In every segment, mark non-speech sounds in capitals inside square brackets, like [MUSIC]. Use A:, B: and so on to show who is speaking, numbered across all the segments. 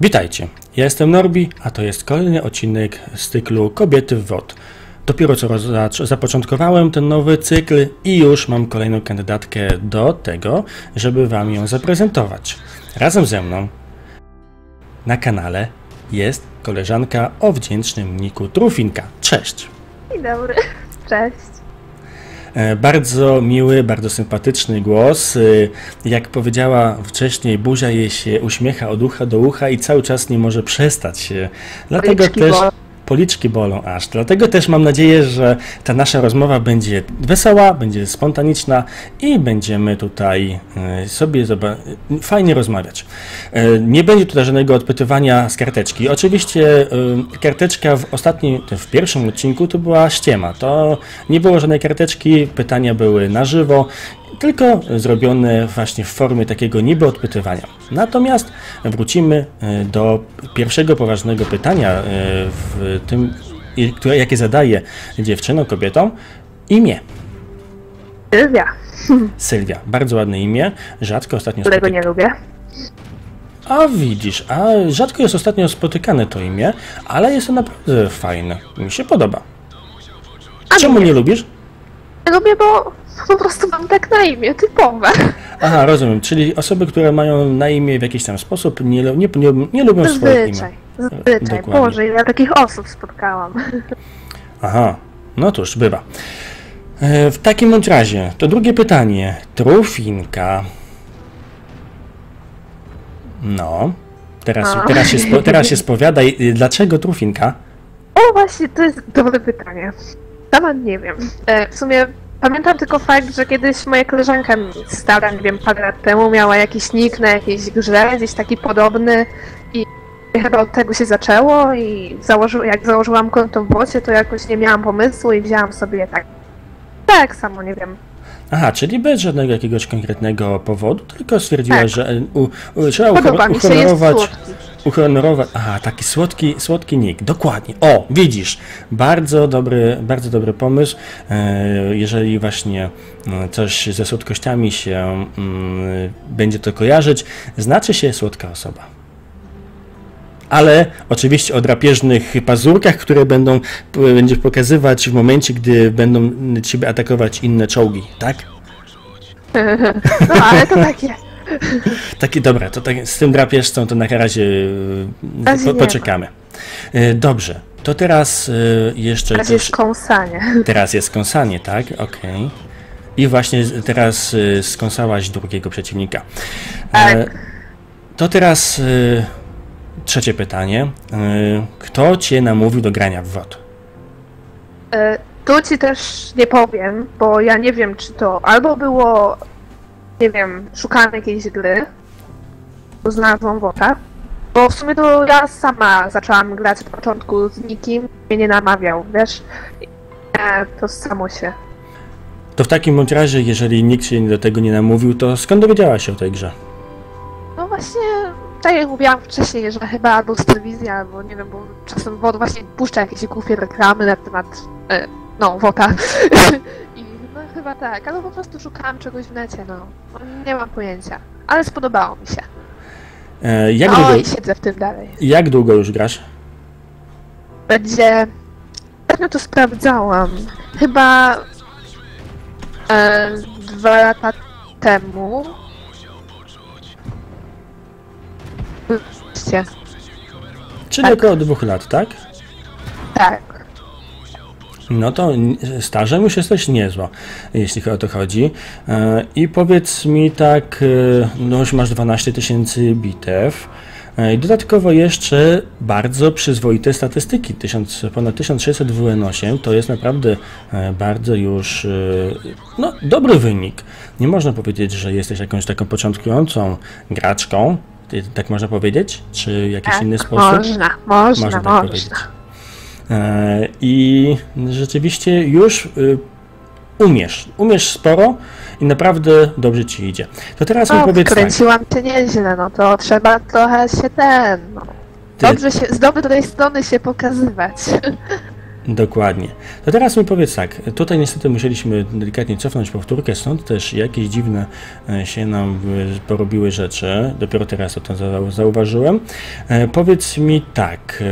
A: Witajcie, ja jestem Norbi, a to jest kolejny odcinek z cyklu Kobiety w WOD. Dopiero co zapoczątkowałem ten nowy cykl i już mam kolejną kandydatkę do tego, żeby Wam ją zaprezentować. Razem ze mną na kanale jest koleżanka o wdzięcznym niku Trufinka. Cześć!
B: Dzień dobry. Cześć.
A: E, Bardzo miły, bardzo sympatyczny głos. E, Jak powiedziała wcześniej, buzia jej się uśmiecha od ucha do ucha i cały czas nie może przestać się. Dlatego też. Policzki bolą aż. Dlatego też mam nadzieję, że ta nasza rozmowa będzie wesoła, będzie spontaniczna i będziemy tutaj e, sobie zoba- fajnie rozmawiać. E, Nie będzie tutaj żadnego odpytywania z karteczki. Oczywiście karteczka w ostatnim, w pierwszym odcinku to była ściema. To nie było żadnej karteczki, pytania były na żywo, tylko zrobione właśnie w formie takiego niby odpytywania. Natomiast wrócimy e, do pierwszego poważnego pytania e, w tym, które, jakie zadaje dziewczynom, kobietom. Imię.
B: Sylwia, [LAUGHS]
A: Sylwia. Bardzo ładne imię. Rzadko ostatnio
B: którego
A: spotyka-
B: nie lubię.
A: A widzisz, a rzadko jest ostatnio spotykane to imię, ale jest to naprawdę fajne. Mi się podoba.
B: A
A: Czemu nie lubisz?
B: Nie lubię, bo po prostu mam tak na imię, typowe.
A: Aha, rozumiem. Czyli osoby, które mają na imię w jakiś tam sposób, nie, nie, nie, nie lubią swoich imion.
B: Zazwyczaj.
A: Dokładnie.
B: Boże, ile takich osób spotkałam.
A: Aha, no cóż, bywa. E, W takim bądź razie, to drugie pytanie. Trufinka. No, teraz,
B: A.
A: teraz, się, spo, teraz się [LAUGHS] spowiadaj, dlaczego trufinka?
B: O, właśnie, to jest dobre pytanie. Sama nie wiem. E, w sumie pamiętam tylko fakt, że kiedyś moja koleżanka stara, nie wiem, parę lat temu miała jakiś nick na jakiejś grze, gdzieś taki podobny i chyba od tego się zaczęło i założy, jak założyłam konto w bocie, to jakoś nie miałam pomysłu i wzięłam sobie tak. Tak samo, nie wiem.
A: Aha, czyli bez żadnego jakiegoś konkretnego powodu, tylko stwierdziłaś,
B: Tak.
A: że e, u, u, trzeba
B: Podoba
A: uhonorować. Uhonorować. Taki słodki, słodki nick, dokładnie. O, widzisz, bardzo dobry, bardzo dobry pomysł. E, jeżeli właśnie e, coś ze słodkościami się mm, będzie to kojarzyć, znaczy się słodka osoba. Ale oczywiście o drapieżnych pazurkach, które będą będziesz pokazywać w momencie, gdy będą ciebie atakować inne czołgi, tak? [LAUGHS]
B: No ale to takie.
A: Takie dobra, to tak, z tym drapieżcą to na razie po, poczekamy. E, Dobrze, to teraz e, jeszcze
B: Teraz
A: też,
B: jest kąsanie.
A: teraz jest kąsanie, tak? Okej. I właśnie teraz e, skąsałaś drugiego przeciwnika.
B: Tak.
A: To teraz trzecie pytanie. Kto cię namówił do grania w WOT?
B: Tu ci też nie powiem, bo ja nie wiem, czy to albo było, nie wiem, szukałam jakiejś gry, bo znalazłam WOTA, bo w sumie to ja sama zaczęłam grać od początku z nikim, mnie nie namawiał, wiesz? E, to samo się.
A: To w takim bądź razie, jeżeli nikt się do tego nie namówił, to skąd dowiedziałaś się o tej grze?
B: No właśnie, tak jak mówiłam wcześniej, że chyba albo z telewizji, albo nie wiem, bo czasem WOT właśnie puszcza jakieś głupie reklamy na temat, e, no, WOTA. [LAUGHS] Chyba tak, ale po prostu szukałam czegoś w necie, no. Nie mam pojęcia, ale spodobało mi się.
A: E, Jak,
B: No
A: długo,
B: i siedzę w tym dalej.
A: jak długo już grasz?
B: Będzie... Pewno to sprawdzałam. Chyba e, dwa lata temu.
A: Czyli
B: Tak.
A: około dwóch lat, tak?
B: Tak.
A: No to stażem już jesteś niezła, jeśli o to chodzi. E, I powiedz mi tak, e, no już masz 12 tysięcy bitew. e, I dodatkowo jeszcze bardzo przyzwoite statystyki. 1000, ponad 1600 WN8 to jest naprawdę bardzo już no, dobry wynik. Nie można powiedzieć, że jesteś jakąś taką początkującą graczką. Tak można powiedzieć? Czy w jakiś
B: tak.
A: inny sposób?
B: Można, można,
A: Można tak
B: można.
A: E, I rzeczywiście już y, umiesz, umiesz sporo i naprawdę dobrze ci idzie. To teraz mi powiedz tak,
B: kręciłam się nieźle, no to trzeba trochę się ten, no.
A: Ty-
B: Dobrze się, z dobrej strony się pokazywać. [LAUGHS]
A: Dokładnie. To teraz mi powiedz tak, tutaj niestety musieliśmy delikatnie cofnąć powtórkę, stąd też jakieś dziwne e, się nam porobiły rzeczy, dopiero teraz o tym zau- zauważyłem. E, Powiedz mi tak,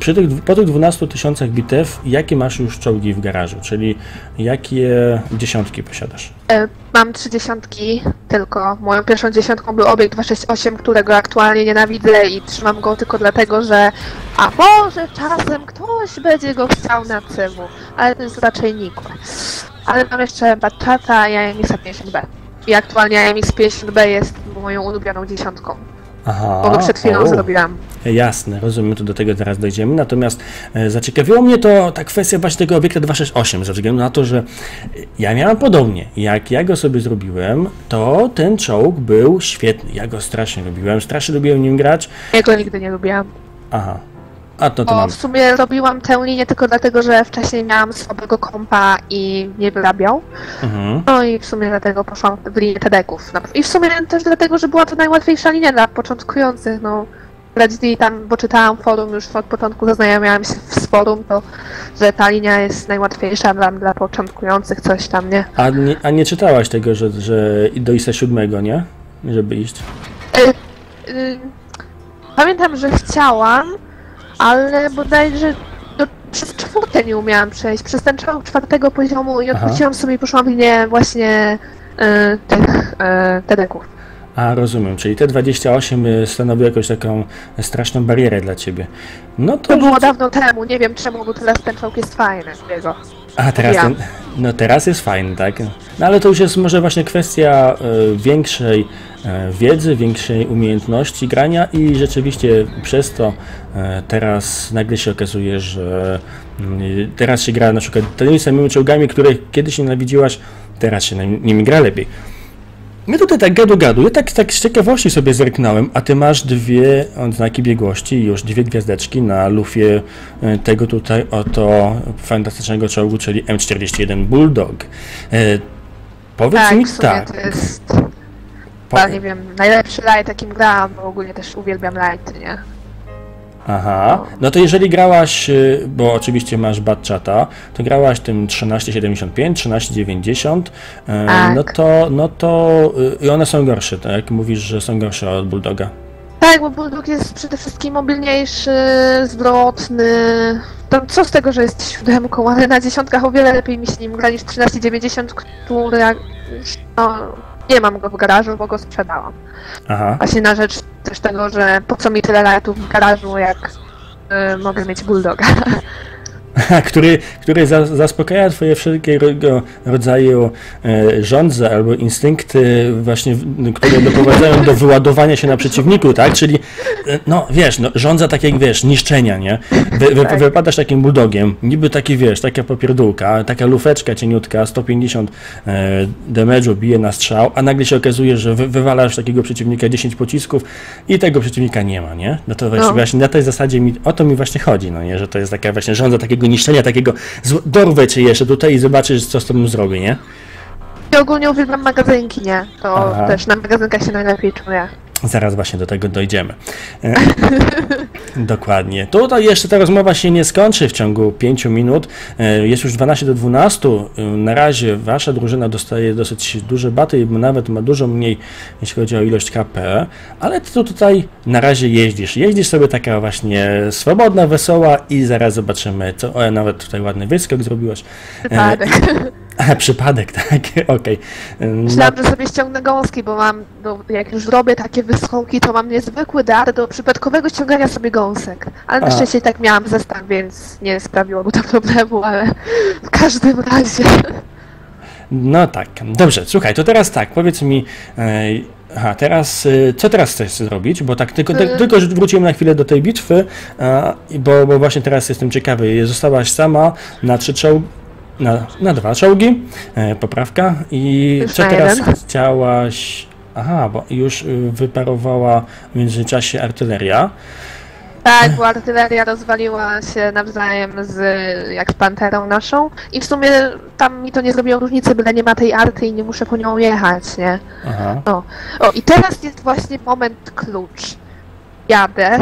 A: tych, po tych 12 tysiącach bitew, jakie masz już czołgi w garażu, czyli jakie dziesiątki posiadasz?
B: E, Mam trzy dziesiątki, tylko moją pierwszą dziesiątką był obiekt 268, którego aktualnie nienawidzę i trzymam go tylko dlatego, że a może czasem ktoś będzie go chciał na cywu, ale to jest raczej nikłe. Ale mam jeszcze Batchata i AMX 50B. I aktualnie AMX 50B jest moją ulubioną dziesiątką,
A: Aha,
B: bo przed chwilą
A: o.
B: zrobiłam.
A: Jasne, rozumiem, to do tego zaraz dojdziemy. Natomiast e, zaciekawiło mnie to ta kwestia właśnie tego obiekta 268, ze względu na to, że ja miałem podobnie. Jak ja go sobie zrobiłem, to ten czołg był świetny. Ja go strasznie lubiłem, strasznie lubiłem nim grać.
B: Ja go nigdy nie lubiłam.
A: Aha. A to to
B: Bo
A: mam.
B: w sumie robiłam tę linię tylko dlatego, że wcześniej miałam słabego kompa i nie wyrabiał.
A: Mhm.
B: No i w sumie dlatego poszłam w linię TEDeków. Na- I w sumie też dlatego, że była to najłatwiejsza linia dla początkujących, no. Radzili tam, bo czytałam forum, już od początku zaznajomiałam się z forum, to że ta linia jest najłatwiejsza dla, dla początkujących, coś tam, nie?
A: A, nie, a nie czytałaś tego, że, że do ISA 7, nie? Żeby iść.
B: Y, y, pamiętam, że chciałam, ale bodajże do, przez czwórkę nie umiałam przejść. Przez ten czołg czwartego poziomu i
A: Aha.
B: odwróciłam sobie i poszłam w linię właśnie y, tych y, TEDeków.
A: A rozumiem, czyli te 28 y, stanowi jakąś taką straszną barierę dla ciebie. No to.
B: To było dawno temu, nie wiem czemu, bo teraz ten czołg jest fajny. Jego.
A: A teraz
B: Ja.
A: ten, no teraz jest fajny, tak? No ale to już jest może właśnie kwestia e, większej e, wiedzy, większej umiejętności grania i rzeczywiście przez to e, teraz nagle się okazuje, że mm, teraz się gra na przykład tymi samymi czołgami, które kiedyś nienawidziłaś, teraz się nimi gra lepiej. My tutaj tak gadu gadu, ja tak, tak z ciekawości sobie zerknąłem, a ty masz dwie odznaki biegłości i już dwie gwiazdeczki na lufie e, tego tutaj oto fantastycznego czołgu, czyli M41 Bulldog. E, powiedz
B: Tak,
A: mi tak.
B: to jest,
A: po-
B: chyba, nie wiem, najlepszy light, jakim grałam, bo ogólnie też uwielbiam lighty, nie?
A: Aha, no to jeżeli grałaś, y, bo oczywiście masz Batchata, to grałaś tym 1375, 1390, e,
B: Tak.
A: no to, no to y, i one są gorsze, tak? Mówisz, że są gorsze od Bulldoga.
B: Tak, bo Bulldog jest przede wszystkim mobilniejszy, zwrotny. Tam co z tego, że jest siódemką, ale na dziesiątkach o wiele lepiej mi się nim gra niż 1390, który jak- no, nie mam go w garażu, bo go sprzedałam.
A: Aha.
B: Właśnie na rzecz też tego, że po co mi tyle latów w garażu, jak y, mogę mieć Bulldoga. [LAUGHS] [LAUGHS]
A: który, który za, zaspokaja twoje wszelkiego rodzaju e, żądze albo instynkty właśnie, które doprowadzają do wyładowania się na przeciwniku, tak? Czyli, e, no wiesz, no, żądza takiego, wiesz, niszczenia, nie? Wy, wy,
B: Tak.
A: Wypadasz takim bulldogiem, niby taki, wiesz, taka popierdółka, taka lufeczka cieniutka, 150 e, damage'u bije na strzał, a nagle się okazuje, że wy, wywalasz takiego przeciwnika 10 pocisków i tego przeciwnika nie ma, nie? No to właśnie,
B: No.
A: właśnie na tej zasadzie mi, o to mi właśnie chodzi, no nie? Że to jest taka właśnie żądza takiego niszczenia, takiego dorwę cię jeszcze tutaj i zobaczysz, co z tobą zrobię, nie?
B: I ogólnie uwielbiam magazynki, nie? To
A: Aha.
B: też na magazynkach się najlepiej czuję.
A: Zaraz właśnie do tego dojdziemy. E, [LAUGHS] Dokładnie. Tutaj jeszcze ta rozmowa się nie skończy w ciągu 5 minut. E, Jest już 12 do 12. E, Na razie wasza drużyna dostaje dosyć duże baty i nawet ma dużo mniej, jeśli chodzi o ilość KP, ale ty tu tutaj na razie jeździsz. Jeździsz sobie taka właśnie swobodna, wesoła i zaraz zobaczymy, co. O, nawet tutaj ładny wyskok zrobiłaś.
B: Przypadek. [LAUGHS]
A: A, przypadek, [LAUGHS] tak, okej. E,
B: Myślałam, że sobie ściągnę gąski, bo mam, no, jak już robię takie wyskoki, to mam niezwykły dar do przypadkowego ściągania sobie gąsek. Ale na
A: A.
B: szczęście tak miałam zestaw, więc nie sprawiło to [LAUGHS] problemu, ale w każdym razie.
A: No tak, dobrze, słuchaj, to teraz tak, powiedz mi, e, aha, teraz, e, co teraz chcesz zrobić, bo tak tylko,
B: Y.
A: tylko że wróciłem na chwilę do tej bitwy, bo, bo właśnie teraz jestem ciekawy, zostałaś sama na trzy czołgi, na, na dwa czołgi, e, poprawka, i co teraz chciałaś, aha, bo już y, wyparowała w międzyczasie artyleria,
B: Tak, bo artyleria rozwaliła się nawzajem z jak z panterą naszą. I w sumie tam mi to nie zrobiło różnicy, byle nie ma tej arty i nie muszę po nią jechać, nie?
A: aha,
B: O, i teraz jest właśnie moment klucz. Jadę.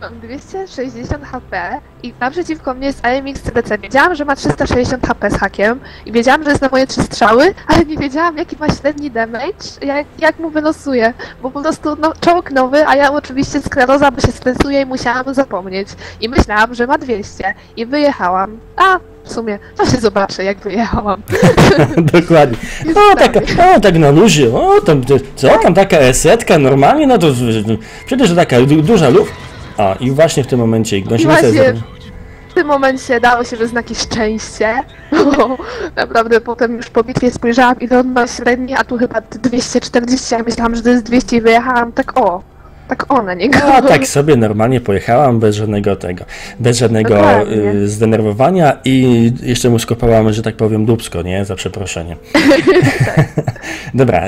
B: Mam 260 HP i naprzeciwko mnie jest AMX CDC. Wiedziałam, że ma 360 HP z hakiem i wiedziałam, że jest na moje trzy strzały, ale nie wiedziałam jaki ma średni damage, jak, jak mu wylosuje, bo po prostu no, czołg nowy, a ja oczywiście skleroza, bo się stresuje i musiałam zapomnieć. I myślałam, że ma 200 i wyjechałam. A, w sumie, to się zobaczę jak wyjechałam. [LAUGHS]
A: Dokładnie. [LAUGHS] O, taka, o, tak na luzie, o, tam, co tam, taka esetka normalnie, no to przecież taka du- duża luf. A, i właśnie w tym momencie
B: właśnie
A: za-
B: w tym momencie dało się wyznaki szczęście. [LAUGHS] Bo naprawdę potem już po bitwie spojrzałam ile on ma średni, a tu chyba 240, ja myślałam, że to jest 200 i wyjechałam tak o, tak o na niego.
A: A tak sobie normalnie pojechałam bez żadnego tego, bez żadnego
B: Dokładnie.
A: y, zdenerwowania i jeszcze mu skopałam, że tak powiem, dubsko, nie? Za przeproszenie. [LAUGHS] [LAUGHS] Dobra,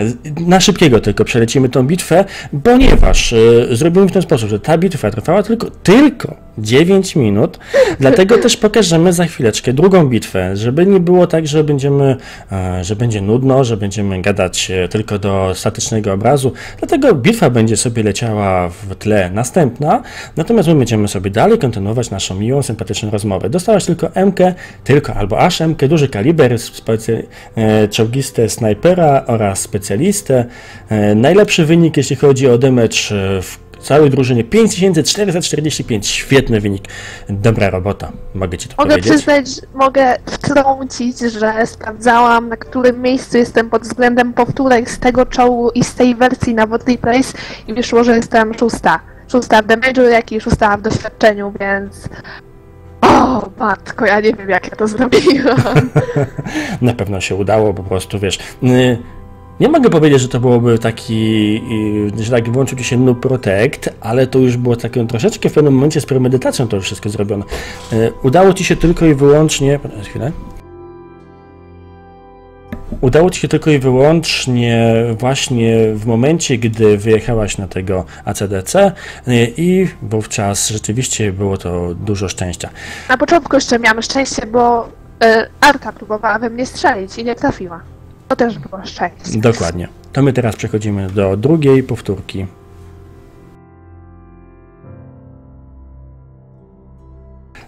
A: na szybkiego tylko przelecimy tą bitwę, ponieważ y, zrobimy w ten sposób, że ta bitwa trwała tylko, tylko 9 minut, dlatego też pokażemy za chwileczkę drugą bitwę, żeby nie było tak, że będziemy, e, że będzie nudno, że będziemy gadać e, tylko do statycznego obrazu, dlatego bitwa będzie sobie leciała w tle następna, natomiast my będziemy sobie dalej kontynuować naszą miłą, sympatyczną rozmowę. Dostałaś tylko MK, tylko albo aż MK, duży kaliber, specy- e, czołgistę snajpera oraz specjalistę. Najlepszy wynik, jeśli chodzi o damage w całej drużynie 5445. Świetny wynik. Dobra robota. Mogę ci to
B: Mogę
A: powiedzieć.
B: przyznać, mogę wtrącić, że sprawdzałam na którym miejscu jestem pod względem powtórek z tego czołgu i z tej wersji na Wodley Place i wyszło, że jestem szósta. Szósta w damage'u, jak i szósta w doświadczeniu, więc... O, matko, ja nie wiem jak ja to zrobiłam. [LAUGHS]
A: Na pewno się udało, po prostu wiesz. y, Nie mogę powiedzieć, że to byłoby taki, y, że tak włączył się Noob Protect, ale to już było takie troszeczkę w pewnym momencie z premedytacją to już wszystko zrobione. Y, Udało ci się tylko i wyłącznie. Chwilę. Udało ci się tylko i wyłącznie właśnie w momencie, gdy wyjechałaś na tego ACDC y, i wówczas rzeczywiście było to dużo szczęścia.
B: Na początku jeszcze miałam szczęście, bo Arta próbowała we mnie strzelić i nie trafiła. To też było szczęście.
A: Dokładnie. To my teraz przechodzimy do drugiej powtórki.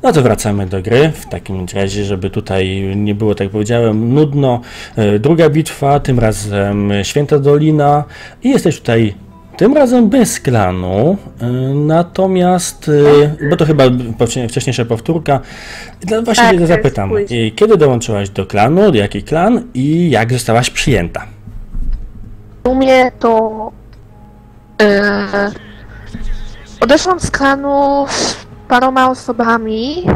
A: No to wracamy do gry. W takim razie, żeby tutaj nie było, tak powiedziałem, nudno. E, Druga bitwa, tym razem Święta Dolina i jesteś tutaj tym razem bez klanu. e, Natomiast, e, bo to chyba wcześniejsza powtórka, właśnie
B: Tak,
A: zapytam, e, kiedy dołączyłaś do klanu, jaki klan i jak zostałaś przyjęta?
B: W sumie to yy, odeszłam z klanu z paroma osobami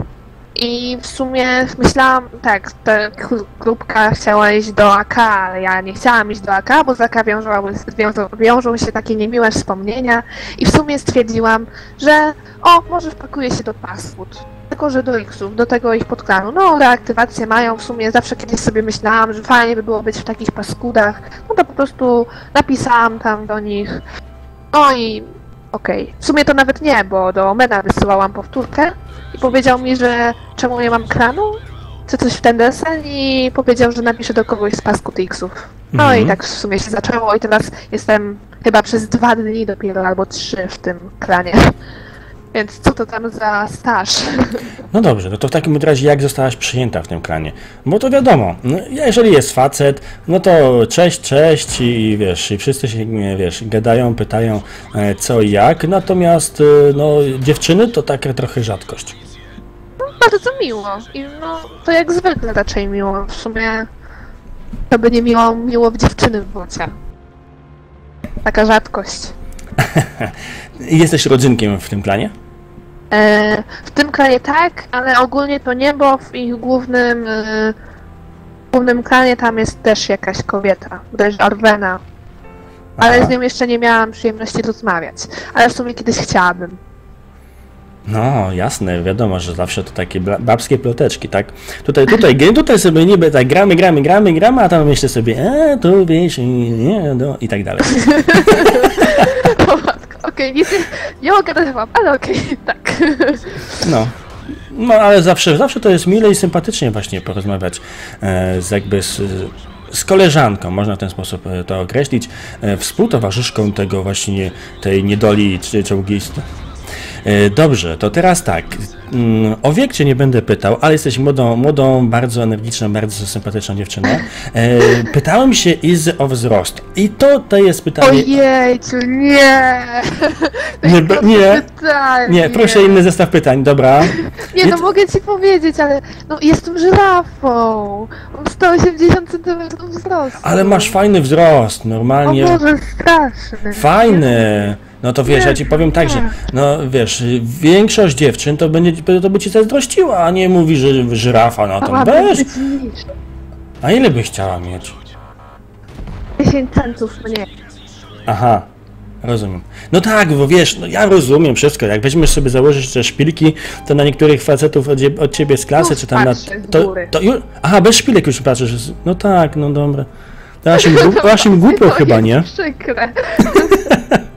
B: i w sumie myślałam, tak, ta gru- grupka chciała iść do AK, ale ja nie chciałam iść do AK, bo z AK wiążą, wiążą, wiążą się takie niemiłe wspomnienia i w sumie stwierdziłam, że o, może wpakuję się do Passwood. Tylko, że do X-ów, do tego ich podklanu. No, reaktywację mają, w sumie zawsze kiedyś sobie myślałam, że fajnie by było być w takich paskudach. No to po prostu napisałam tam do nich. No i okej. W sumie to nawet nie, bo do Omena wysyłałam powtórkę i powiedział mi, że czemu nie mam klanu? Czy coś w ten desen i powiedział, że napiszę do kogoś z paskud X-ów. No
A: Mhm.
B: i tak w sumie się zaczęło i teraz jestem chyba przez dwa dni dopiero albo trzy w tym klanie. Więc co to tam za staż?
A: No dobrze, no to w takim razie jak zostałaś przyjęta w tym klanie? Bo to wiadomo, no, jeżeli jest facet, no to cześć, cześć i wiesz, i wszyscy się, wiesz, gadają, pytają e, co i jak, natomiast e, no dziewczyny to taka trochę rzadkość.
B: Bardzo miło. I no, to jak zwykle raczej miło. W sumie to by nie miło, miło w dziewczyny w bocie. Taka rzadkość. [LAUGHS]
A: Jesteś rodzynkiem w tym klanie?
B: E, w tym klanie tak, ale ogólnie to nie, bo w ich głównym e, głównym klanie tam jest też jakaś kobieta, bodajże Arwena. Ale
A: Aha.
B: z nią jeszcze nie miałam przyjemności rozmawiać. Ale w sumie kiedyś chciałabym.
A: No, jasne, wiadomo, że zawsze to takie babskie ploteczki, tak? Tutaj, tutaj, tutaj sobie niby tak gramy, gramy, gramy, gramy, a tam myślę sobie, a tu wiesz, nie, no i tak dalej. [LAUGHS]
B: Okej, nie, nie ogarnęłam, ale okej, [LAUGHS] tak.
A: No. No, ale zawsze, zawsze to jest mile i sympatycznie właśnie porozmawiać e, z jakby z, z koleżanką, można w ten sposób e, to określić, e, współtowarzyszką tego właśnie tej niedoli. E, Dobrze, to teraz tak. Mm, O wiek cię nie będę pytał, ale jesteś młodą, młodą bardzo energiczną, bardzo sympatyczną dziewczyną. E, Pytałem się Izy o wzrost. I to, to jest pytanie.
B: Ojejciu, nie!
A: Nie, nie, nie, proszę inny zestaw pytań, dobra.
B: Nie, no mogę ci powiedzieć, ale no jestem żyrafą. Mam 180 cm wzrostu.
A: Ale masz fajny wzrost,
B: O
A: normalnie.
B: Boże, straszny.
A: Fajny. No to wiesz, ja ci powiem tak, że no wiesz, większość dziewczyn to będzie to by ci zazdrościła, a nie mówi, że żyrafa, no to
B: niż.
A: A ile byś chciała mieć?
B: 10 centów mniej.
A: Aha, rozumiem. No tak, bo wiesz, no ja rozumiem wszystko. Jak weźmiesz sobie założyć te szpilki, to na niektórych facetów od, od ciebie z klasy,
B: Już
A: czy tam na. To, to już, aha, bez szpilek już patrzysz. No tak, no dobra. To aż im, aż im głupio [LAUGHS] chyba, nie?
B: Przykre. [LAUGHS]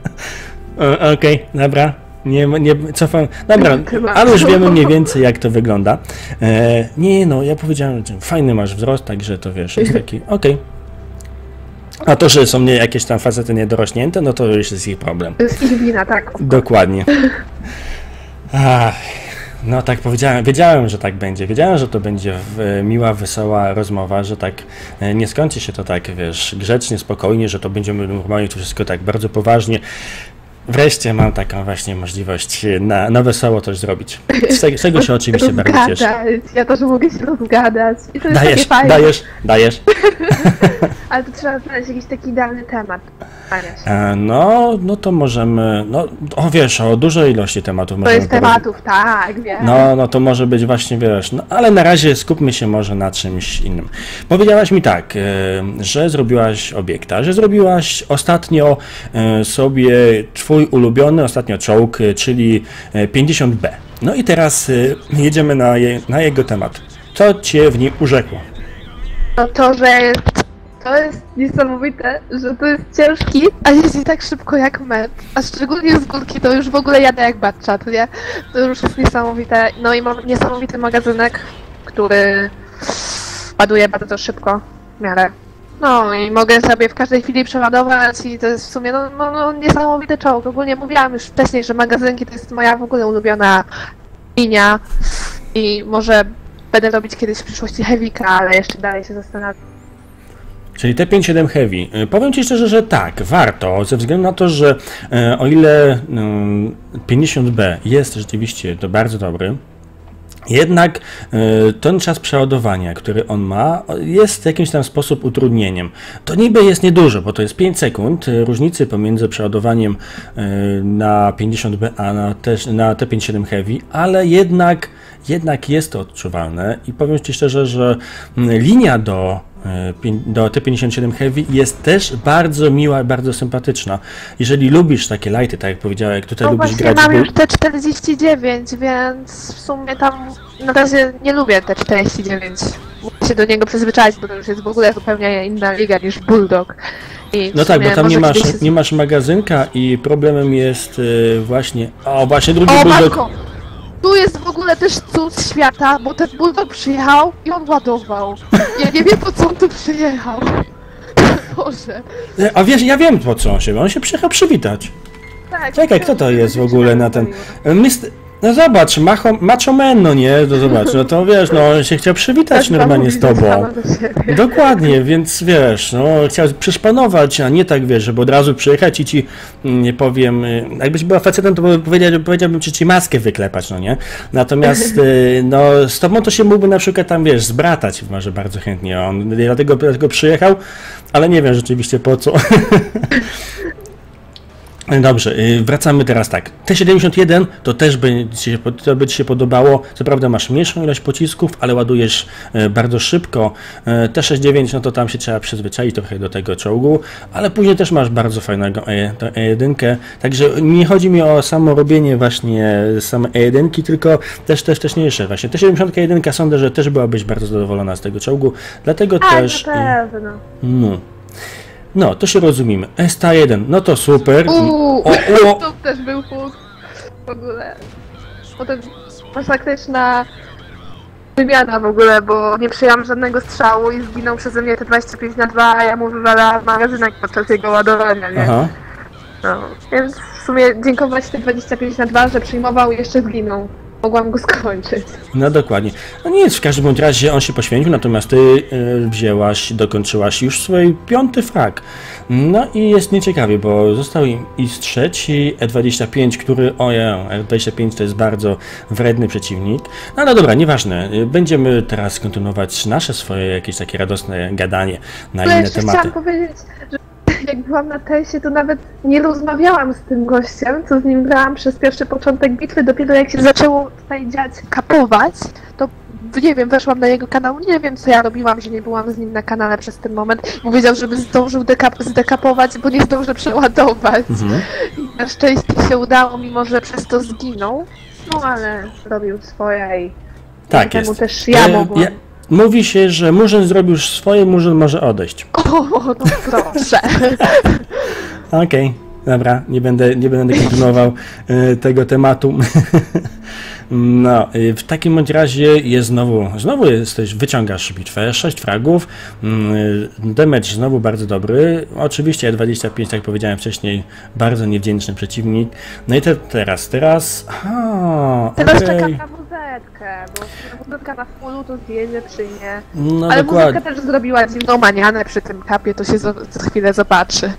A: Okej, dobra. Nie, nie, cofam. Dobra, ale już wiemy mniej więcej, jak to wygląda. E, nie, no, ja powiedziałem, że fajny masz wzrost, także to wiesz, jest taki, okej. A to, że są nie jakieś tam facety niedorośnięte, no to już jest ich problem.
B: To jest ich wina, tak.
A: Dokładnie. Ach, no tak powiedziałem, wiedziałem, że tak będzie. Wiedziałem, że to będzie miła, wesoła rozmowa, że tak e, nie skończy się to tak, wiesz, grzecznie, spokojnie, że to będziemy normalnie to wszystko tak bardzo poważnie. Wreszcie mam taką właśnie możliwość na, na wesoło coś zrobić. Z tego się oczywiście bardzo cieszę.
B: Ja też mogę się rozgadać. I to jest takie
A: Dajesz,
B: fajne.
A: dajesz, dajesz. [LAUGHS]
B: Ale to trzeba znaleźć jakiś taki idealny temat.
A: E, No, no to możemy, no, o wiesz, o dużej ilości tematów
B: To
A: możemy
B: jest
A: porozmawiać.
B: tematów, tak, wiem.
A: No, no to może być właśnie, wiesz, no, ale na razie skupmy się może na czymś innym. Powiedziałaś mi tak, e, że zrobiłaś obiekta, że zrobiłaś ostatnio e, sobie twój ulubiony ostatnio czołg, czyli e, 50B. No i teraz jedziemy na, je, na jego temat. Co cię w nim urzekło?
B: No to, że jest, to jest niesamowite, że to jest ciężki, a jeździ tak szybko jak met. A szczególnie z górki to już w ogóle jadę jak batczat, nie? To już jest niesamowite. No i mam niesamowity magazynek, który ładuje bardzo szybko w miarę. No i mogę sobie w każdej chwili przeładować i to jest w sumie no, no, no niesamowity czołg. Ogólnie mówiłam już wcześniej, że magazynki to jest moja w ogóle ulubiona linia i może będę robić kiedyś w przyszłości heavy'ka, ale jeszcze dalej się zastanawiam.
A: Czyli T57 Heavy. E, Powiem Ci szczerze, że tak, warto, ze względu na to, że e, o ile mm, 50B jest rzeczywiście to bardzo dobry, jednak ten czas przeładowania, który on ma, jest w jakiś tam sposób utrudnieniem. To niby jest niedużo, bo to jest 5 sekund różnicy pomiędzy przeładowaniem na 50B a na, też, na T57 Heavy, ale jednak, jednak jest to odczuwalne i powiem Ci szczerze, że linia do do T57 Heavy jest też bardzo miła, bardzo sympatyczna. Jeżeli lubisz takie lighty, tak jak powiedziałem, jak tutaj
B: No
A: lubisz grać
B: mam już T49, więc w sumie tam na razie nie lubię T49. Muszę się do niego przyzwyczaić, bo to już jest w ogóle zupełnie inna liga niż Bulldog. I
A: No tak, bo tam nie masz,
B: się-
A: nie masz magazynka i problemem jest e, właśnie. O, właśnie drugi
B: O
A: bulldog.
B: matko! Tu jest w ogóle też cud świata, bo ten Bulldog przyjechał i on ładował. Ja nie wiem po co on tu przyjechał. [LAUGHS] Boże.
A: A wiesz, ja wiem po co on się. On się przyjechał przywitać.
B: Tak,
A: Czekaj, kto to jest w ogóle na ten. Mist... No zobacz, macho, macho man, no nie, no zobacz, no to wiesz, no on się chciał przywitać normalnie z tobą. Dokładnie, więc wiesz, no chciał przyszpanować, a nie tak wiesz, żeby od razu przyjechać i ci, mm, nie powiem, y, jakbyś była facetem, to by powiedział, powiedziałbym ci, ci maskę wyklepać, no nie? Natomiast, y, no z tobą to się mógłby na przykład tam, wiesz, zbratać może bardzo chętnie, on dlatego, dlatego przyjechał, ale nie wiem rzeczywiście po co. [LAUGHS] Dobrze, y, wracamy teraz tak. T71 to też by ci się, pod- to by Ci się podobało. Co prawda masz mniejszą ilość pocisków, ale ładujesz e, bardzo szybko. E, T69 no to tam się trzeba przyzwyczaić trochę do tego czołgu, ale później też masz bardzo fajnego E, to E1. Także nie chodzi mi o samo robienie właśnie same E1, tylko też te wcześniejsze właśnie. T71 sądzę, że też byłabyś bardzo zadowolona z tego czołgu, dlatego
B: Tak,
A: też...
B: na pewno.
A: No. No, to się rozumiemy. STA1, no to super.
B: Uuu,
A: O, o, [LAUGHS]
B: to też był fuk. W ogóle. Potem masakryczna wymiana w ogóle, bo nie przyjęłam żadnego strzału i zginął przeze mnie te 25 na 2, a ja mu wywalałam magazynek podczas jego ładowania, nie?
A: Aha.
B: No, więc sumie dziękować te 25 na 2, że przyjmował i jeszcze zginął. Mogłam go skończyć.
A: No dokładnie. No nic, w każdym bądź razie on się poświęcił, natomiast ty y, wzięłaś, dokończyłaś już swój piąty frag. No i jest nieciekawie, bo został im i z trzeci E25, który, ojej, E25 to jest bardzo wredny przeciwnik. No ale dobra, nieważne. Będziemy teraz kontynuować nasze swoje jakieś takie radosne gadanie na
B: Ale
A: inne tematy.
B: chciałam powiedzieć, że jak byłam na teście, to nawet nie rozmawiałam z tym gościem, co z nim grałam przez pierwszy początek bitwy. Dopiero jak się zaczęło tutaj dziać, kapować, to nie wiem, weszłam na jego kanał, nie wiem co ja robiłam, że nie byłam z nim na kanale przez ten moment. Powiedział, żeby zdążył dekap- zdekapować, bo nie zdążę przeładować.
A: Mhm.
B: I na szczęście się udało, mimo że przez to zginął. No ale robił swoje i
A: Tak
B: temu
A: jest.
B: też ja
A: E,
B: mogłam.
A: Mówi się, że Murzyn zrobił swoje, Murzyn może odejść.
B: O, no proszę. [LAUGHS]
A: Okej, dobra, nie będę, nie będę kontynuował e, tego tematu. [LAUGHS] No, e, w takim bądź razie jest znowu, znowu jesteś, wyciągasz bitwę, 6 fragów, mm, e, damage znowu bardzo dobry, oczywiście 25, jak powiedziałem wcześniej, bardzo niewdzięczny przeciwnik. No i te, teraz, teraz, aha,
B: Teraz czekam na muzetkę, bo muzetka na fullu to zjedzie przy mnie.
A: No
B: Ale
A: dokładnie.
B: też zrobiła dziwną manianę przy tym kapie, to się za, chwilę zobaczy.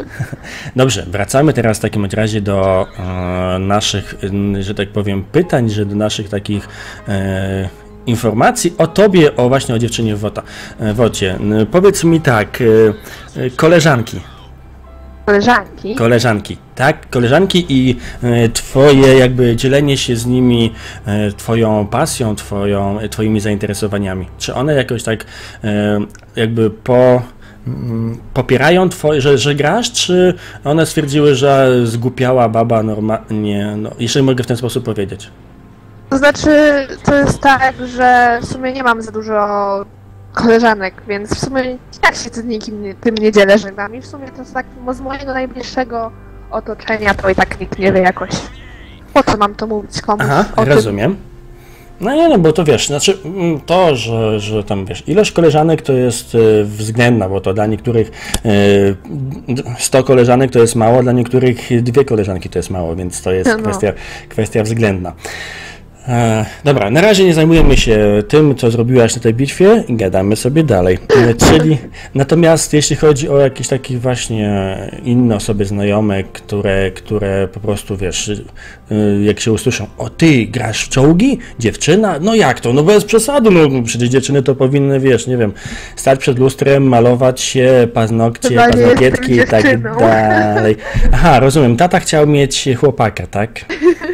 B: [LAUGHS]
A: Dobrze, wracamy teraz w takim razie do e, naszych, że tak powiem, pytań, że do naszych takich e, informacji o tobie, o właśnie o dziewczynie w Wota, e, Wocie. Powiedz mi tak, e, e, koleżanki,
B: Koleżanki.
A: koleżanki, tak? Koleżanki i e, twoje jakby dzielenie się z nimi e, twoją pasją, twoją, e, twoimi zainteresowaniami. Czy one jakoś tak jakby po mm, popierają twoje, że, że grasz, czy one stwierdziły, że zgłupiała baba normalnie, no, jeśli mogę w ten sposób powiedzieć.
B: To znaczy, to jest tak, że w sumie nie mam za dużo koleżanek, więc w sumie jak się z nikim nie, tym nie dzielę żegnami. W sumie to jest tak z mojego najbliższego otoczenia, to i tak nikt nie wie jakoś. Po co mam to mówić komuś
A: Aha,
B: o tym?
A: rozumiem. No nie, no bo to wiesz, znaczy mm, to, że, że tam wiesz, ilość koleżanek to jest e, względna, bo to dla niektórych e, 100 koleżanek to jest mało, dla niektórych dwie koleżanki to jest mało, więc to jest
B: No.
A: kwestia, kwestia względna. E, dobra, na razie nie zajmujemy się tym, co zrobiłaś na tej bitwie i gadamy sobie dalej. E, czyli natomiast jeśli chodzi o jakieś takie właśnie inne osoby znajome, które, które po prostu wiesz, y, jak się usłyszą, o ty grasz w czołgi? Dziewczyna? No jak to? No bez przesady, no przecież dziewczyny to powinny, wiesz, nie wiem, stać przed lustrem, malować się, paznokcie,
B: Chyba
A: paznokietki i tak dalej. Aha, rozumiem, tata chciał mieć chłopaka, tak? [LAUGHS]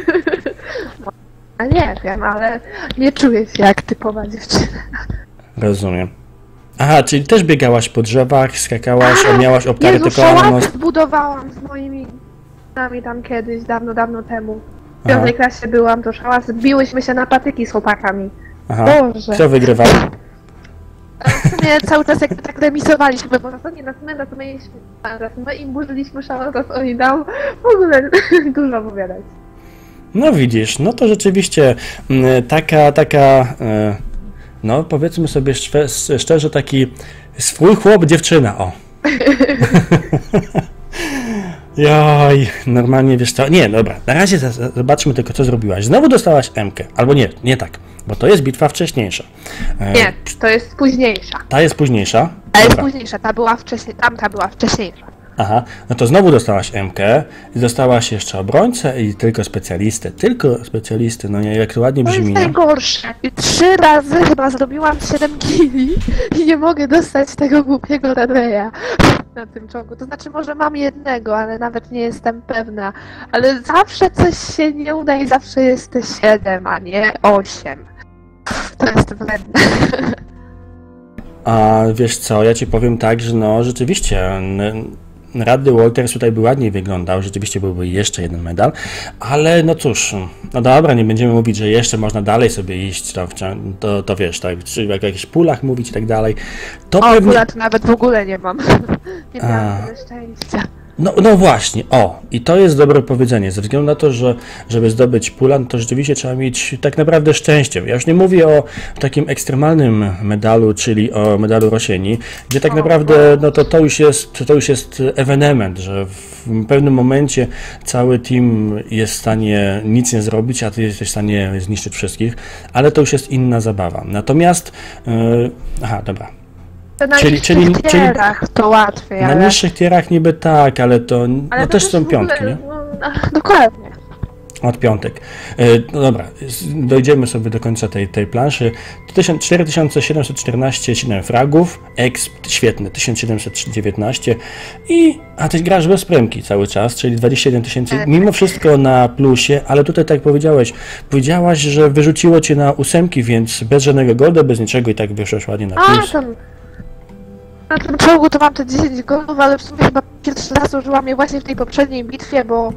B: A nie wiem, ale nie czuję się jak typowa dziewczyna.
A: Rozumiem. Aha, czyli też biegałaś po drzewach, skakałaś, a miałaś obtary
B: Jezu,
A: tylko
B: szałas zbudowałam z moimi nami tam kiedyś, dawno, dawno temu. W piątej klasie byłam, to szałas, biłyśmy się na patyki z chłopakami.
A: Aha.
B: Boże.
A: Kto wygrywał?
B: W sumie cały czas jak tak remisowaliśmy, bo oni nas my, raz my, raz my im burzyliśmy szałas, raz oni nam. W ogóle dużo opowiadać.
A: No widzisz, no to rzeczywiście mm, taka, taka, e, no powiedzmy sobie szczerze, taki swój chłop, dziewczyna, o. [LAUGHS] Joj, normalnie wiesz co, nie, dobra, na razie zobaczmy tylko co zrobiłaś. Znowu dostałaś M-kę, albo nie, nie tak, bo to jest bitwa wcześniejsza. E,
B: Nie, to jest późniejsza.
A: Ta jest późniejsza.
B: Ta jest
A: Dobra.
B: późniejsza, ta była wcześniej, tamta była wcześniejsza.
A: Aha, no to znowu dostałaś MK i dostałaś jeszcze obrońcę i tylko specjalistę. Tylko specjalistę, no nie, jak to ładnie
B: To jest
A: brzmi,
B: najgorsze. I Trzy razy chyba zrobiłam 7 kili i nie mogę dostać tego głupiego Radleya na tym czołgu. To znaczy może mam jednego, ale nawet nie jestem pewna. Ale zawsze coś się nie uda i zawsze jest te 7, a nie 8. To jest wredne.
A: A wiesz co, ja ci powiem tak, że no rzeczywiście Radny Walters tutaj by ładniej wyglądał, rzeczywiście byłby jeszcze jeden medal, ale no cóż, no dobra, nie będziemy mówić, że jeszcze można dalej sobie iść, wcią- to, to wiesz, tak, czy w jakichś pulach mówić i tak dalej, to
B: O,
A: pewnie...
B: nawet w ogóle nie mam. [LAUGHS] Nie miałam szczęścia.
A: No, no właśnie, o, i to jest dobre powiedzenie. Ze względu na to, że żeby zdobyć pulan, to rzeczywiście trzeba mieć tak naprawdę szczęście. Ja już nie mówię o takim ekstremalnym medalu, czyli o medalu Rosieni, gdzie tak naprawdę no to, to, już jest, to już jest ewenement, że w pewnym momencie cały team jest w stanie nic nie zrobić, a ty jesteś w stanie zniszczyć wszystkich, ale to już jest inna zabawa. Natomiast, yy, aha, dobra,
B: To na
A: Czyli-
B: niższych
A: czyli- czyli-
B: tierach to łatwiej,
A: na
B: ale...
A: niższych tierach niby tak, ale to
B: ale
A: no
B: to
A: też są
B: w ogóle,
A: piątki, nie?
B: no, ach, dokładnie.
A: Od piątek. E, No dobra, z- dojdziemy sobie do końca tej, tej planszy. 1000 4714 7 fragów, exp świetny, 1719 i, a ty grasz bez premki cały czas, czyli 21 tysięcy,
B: Tak.
A: mimo wszystko na plusie, ale tutaj tak powiedziałeś, powiedziałaś, że wyrzuciło cię na ósemki, więc bez żadnego golda, bez niczego i tak wyszłaś ładnie na
B: A,
A: plus.
B: tam... Na tym czołgu to mam te 10 golów, ale w sumie chyba pierwszy raz użyłam je właśnie w tej poprzedniej bitwie, bo...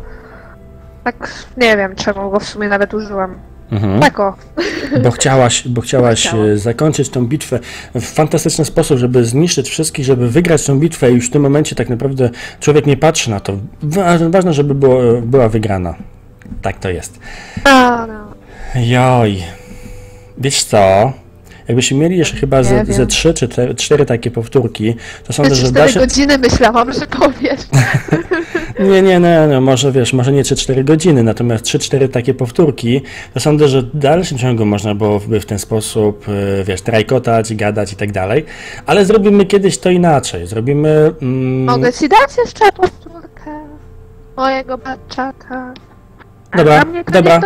B: Tak, nie wiem czemu go w sumie nawet użyłam.
A: Mhm.
B: Tak o.
A: Bo chciałaś, bo chciałaś e, zakończyć tą bitwę w fantastyczny sposób, żeby zniszczyć wszystkich, żeby wygrać tą bitwę i już w tym momencie tak naprawdę człowiek nie patrzy na to. Wa- Ważne, żeby było, była wygrana. Tak to jest.
B: A, no.
A: Joj. Wiesz co? Jakbyśmy mieli jeszcze chyba ze, ze trzy czy te, cztery takie powtórki, to sądzę, że
B: 4
A: dalszym...
B: godziny myślałam, że powiesz. [LAUGHS]
A: Nie, nie, nie, no może wiesz, może nie 3-4 godziny, natomiast 3-4 takie powtórki, to sądzę, że w dalszym ciągu można byłoby w ten sposób, e, wiesz, trajkotać, gadać i tak dalej, ale zrobimy kiedyś to inaczej. Zrobimy. Mm,
B: Mogę ci dać jeszcze powtórkę mojego baczaka.
A: Dobra, dobra.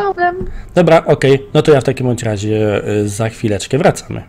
A: Dobra, okej, no to ja w takim bądź razie e, za chwileczkę wracamy.